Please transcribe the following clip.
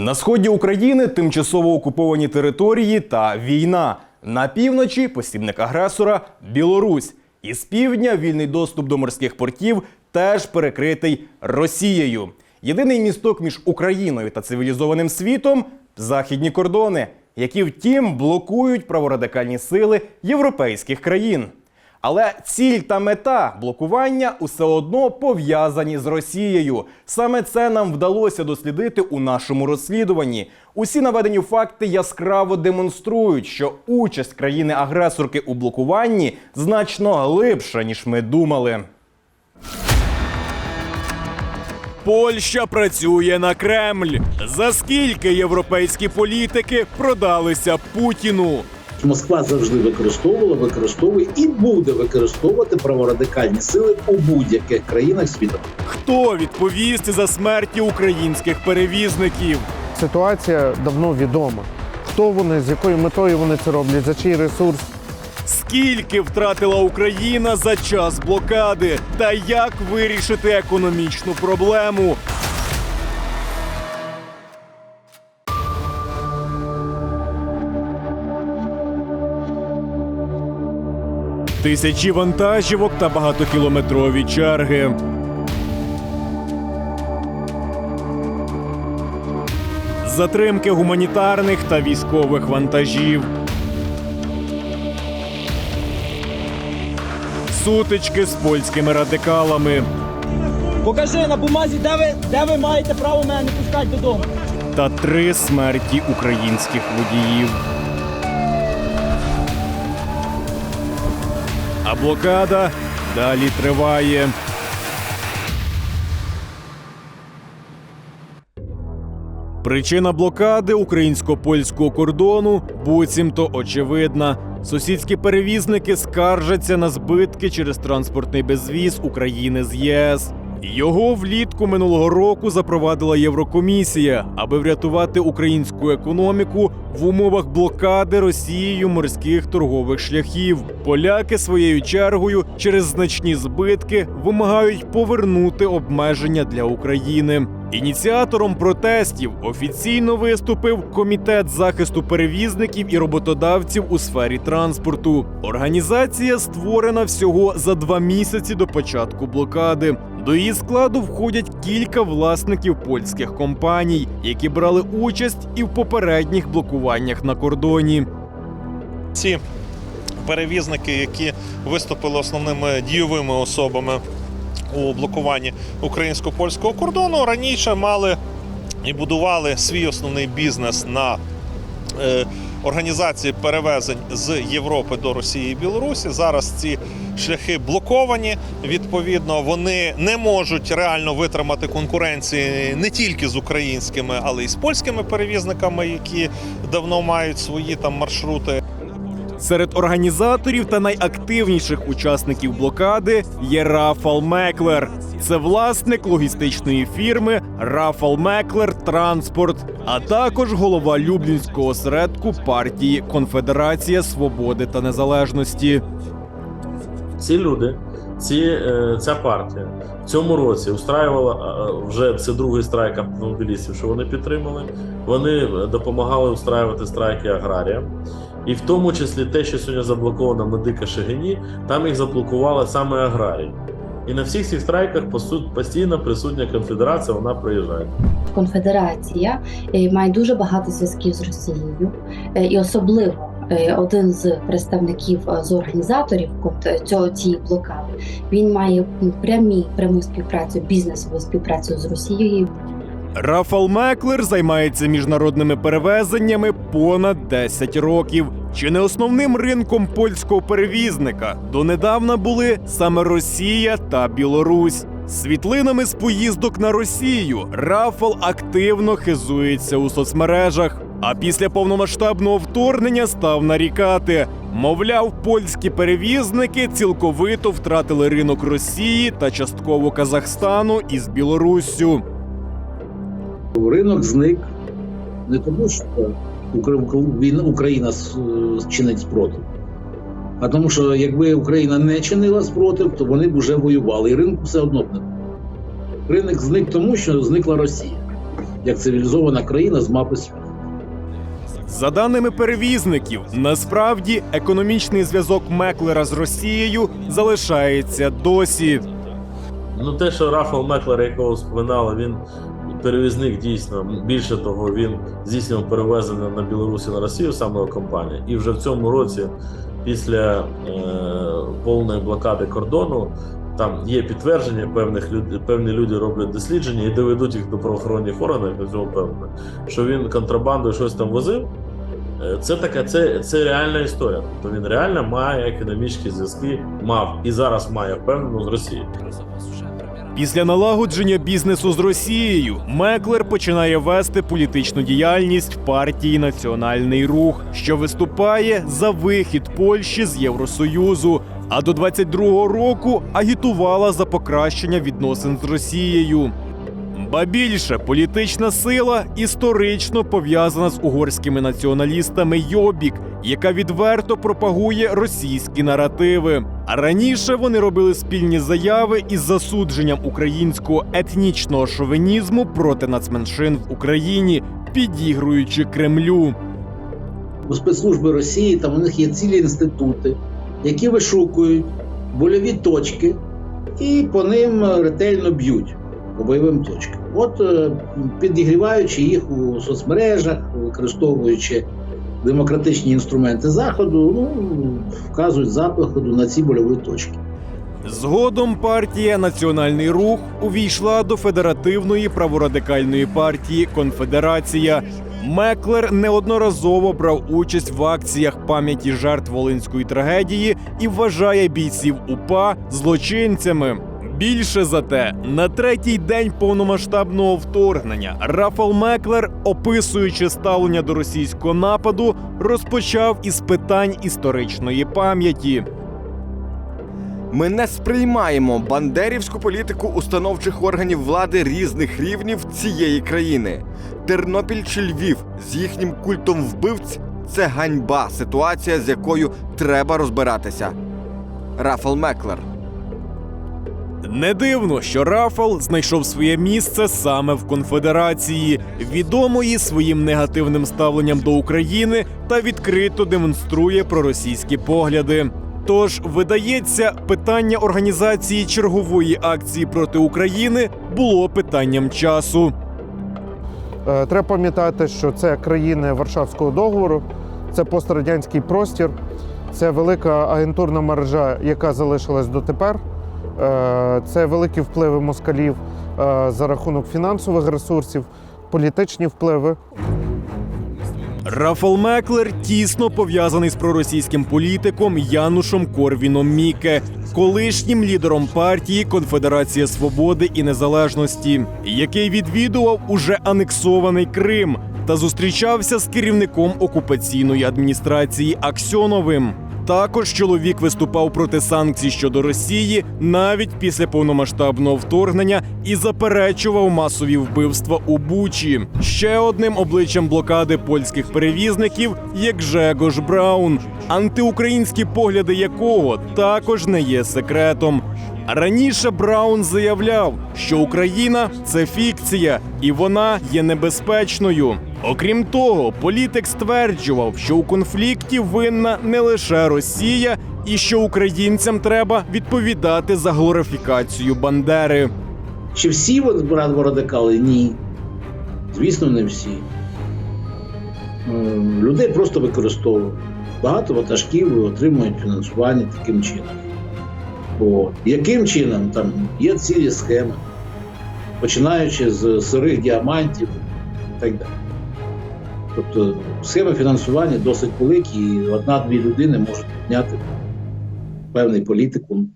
На сході України тимчасово окуповані території та війна. На півночі посібник агресора Білорусь. І з півдня вільний доступ до морських портів теж перекритий Росією. Єдиний місток між Україною та цивілізованим світом західні кордони, які втім блокують праворадикальні сили європейських країн. Але ціль та мета блокування усе одно пов'язані з Росією. Саме це нам вдалося дослідити у нашому розслідуванні. Усі наведені факти яскраво демонструють, що участь країни-агресорки у блокуванні значно глибша, ніж ми думали. Польща працює на Кремль. За скільки європейські політики продалися Путіну? Москва завжди використовувала, використовує і буде використовувати праворадикальні сили у будь-яких країнах світу. Хто відповість за смерті українських перевізників? Ситуація давно відома. Хто вони, з якою метою вони це роблять, за чий ресурс. Скільки втратила Україна за час блокади? Та як вирішити економічну проблему? Тисячі вантажівок та багатокілометрові черги. Затримки гуманітарних та військових вантажів. Сутички з польськими радикалами Покажи на бумазі, де ви, де ви маєте право мене не пускати додому. та три смерті українських водіїв. А блокада далі триває. Причина блокади українсько-польського кордону буцімто очевидна. Сусідські перевізники скаржаться на збитки через транспортний безвіз України з ЄС. Його влітку минулого року запровадила Єврокомісія, аби врятувати українську економіку в умовах блокади Росією морських торгових шляхів. Поляки своєю чергою через значні збитки вимагають повернути обмеження для України. Ініціатором протестів офіційно виступив комітет захисту перевізників і роботодавців у сфері транспорту. Організація створена всього за два місяці до початку блокади. До її складу входять кілька власників польських компаній, які брали участь і в попередніх блокуваннях на кордоні. ці перевізники, які виступили основними дійовими особами у блокуванні українсько-польського кордону, раніше мали і будували свій основний бізнес на е, організації перевезень з Європи до Росії і Білорусі. Зараз ці шляхи блоковані. Відповідно, вони не можуть реально витримати конкуренції не тільки з українськими, але й з польськими перевізниками, які давно мають свої там маршрути. Серед організаторів та найактивніших учасників блокади є Рафал Меклер. Це власник логістичної фірми Рафал Меклер Транспорт, а також голова Люблінського осередку партії Конфедерація Свободи та Незалежності. ці люди, ці, е, ця партія в цьому році устраювала е, вже це другий страйк автомобілістів, що вони підтримали. Вони е, допомагали устраювати страйки аграріям. І в тому числі те, що сьогодні заблоковано медика Шегині, там їх заблокували саме аграрії. І на всіх цих страйках посу- постійно присутня конфедерація, вона приїжджає. Конфедерація е, має дуже багато зв'язків з Росією, е, і особливо е, один з представників з організаторів цього цієї блокади. Він має прямі пряму співпрацю, бізнесову співпрацю з Росією. Рафал Меклер займається міжнародними перевезеннями понад 10 років. Чи не основним ринком польського перевізника донедавна були саме Росія та Білорусь. Світлинами з поїздок на Росію Рафал активно хизується у соцмережах. А після повномасштабного вторгнення став нарікати. Мовляв, польські перевізники цілковито втратили ринок Росії та частково Казахстану із Білоруссю. Ринок зник не тому, що Укра- Україна чинить спротив, а тому, що якби Україна не чинила спротив, то вони б вже воювали, і ринку все одно б не було. Ринок зник тому, що зникла Росія. як цивілізована країна з мапи світу. За даними перевізників, насправді економічний зв'язок Меклера з Росією залишається досі. Ну, те, що Рафал Меклер, якого споминали, він перевізник дійсно. Більше того, він здійснював перевезення на Білорусі на Росію, саме його компанія. І вже в цьому році, після е, повної блокади кордону, там є підтвердження певних люд, певні люди роблять дослідження і доведуть їх до правоохоронних органів, я цього впевнений, що він контрабандою щось там возив. Е, Це така, це, це реальна історія. Тобто він реально має економічні зв'язки, мав і зараз має впевнено з Росією. Після налагодження бізнесу з Росією Меклер починає вести політичну діяльність партії Національний рух, що виступає за вихід Польщі з Євросоюзу. А до 22-го року агітувала за покращення відносин з Росією. Ба більше політична сила історично пов'язана з угорськими націоналістами Йобік, яка відверто пропагує російські наративи. А раніше вони робили спільні заяви із засудженням українського етнічного шовінізму проти нацменшин в Україні, підігруючи Кремлю. У спецслужби Росії там у них є цілі інститути, які вишукують больові точки і по ним ретельно б'ють по бойовим точкам. От е, підігріваючи їх у соцмережах, використовуючи демократичні інструменти заходу, ну вказують заходу на ці больові точки. Згодом партія Національний рух увійшла до федеративної праворадикальної партії Конфедерація. Меклер неодноразово брав участь в акціях пам'яті жертв волинської трагедії і вважає бійців УПА злочинцями. Більше за те, на третій день повномасштабного вторгнення Рафал Меклер, описуючи ставлення до російського нападу, розпочав із питань історичної пам'яті. Ми не сприймаємо бандерівську політику установчих органів влади різних рівнів цієї країни. Тернопіль чи Львів з їхнім культом вбивць це ганьба, ситуація, з якою треба розбиратися. Рафал Меклер. Не дивно, що Рафал знайшов своє місце саме в конфедерації, відомої своїм негативним ставленням до України та відкрито демонструє проросійські погляди. Тож, видається, питання організації чергової акції проти України було питанням часу. Е, Треба пам'ятати, що це країни Варшавського договору, це пострадянський простір, це велика агентурна мережа, яка залишилась дотепер. Е, Це великі впливи москалів е, за рахунок фінансових ресурсів, політичні впливи. Рафал Меклер тісно пов'язаний з проросійським політиком Янушем Корвіном Міке, колишнім лідером партії Конфедерація Свободи і Незалежності, який відвідував уже анексований Крим та зустрічався з керівником окупаційної адміністрації Аксьоновим. Також чоловік виступав проти санкцій щодо Росії навіть після повномасштабного вторгнення і заперечував масові вбивства у Бучі. Ще одним обличчям блокади польських перевізників є Гжегош Браун, антиукраїнські погляди якого також не є секретом. Раніше Браун заявляв, що Україна це фікція, і вона є небезпечною. Окрім того, політик стверджував, що у конфлікті винна не лише Росія, і що українцям треба відповідати за глорифікацію Бандери. Чи всі от радикали? Ні. Звісно, не всі. Е, Людей просто використовують. Багато ватажків отримують фінансування таким чином. О, яким чином? Там є цілі схеми, починаючи з сирих діамантів і так далі. Тобто схеми фінансування досить великі, і одна-дві людини можуть підняти певний політикум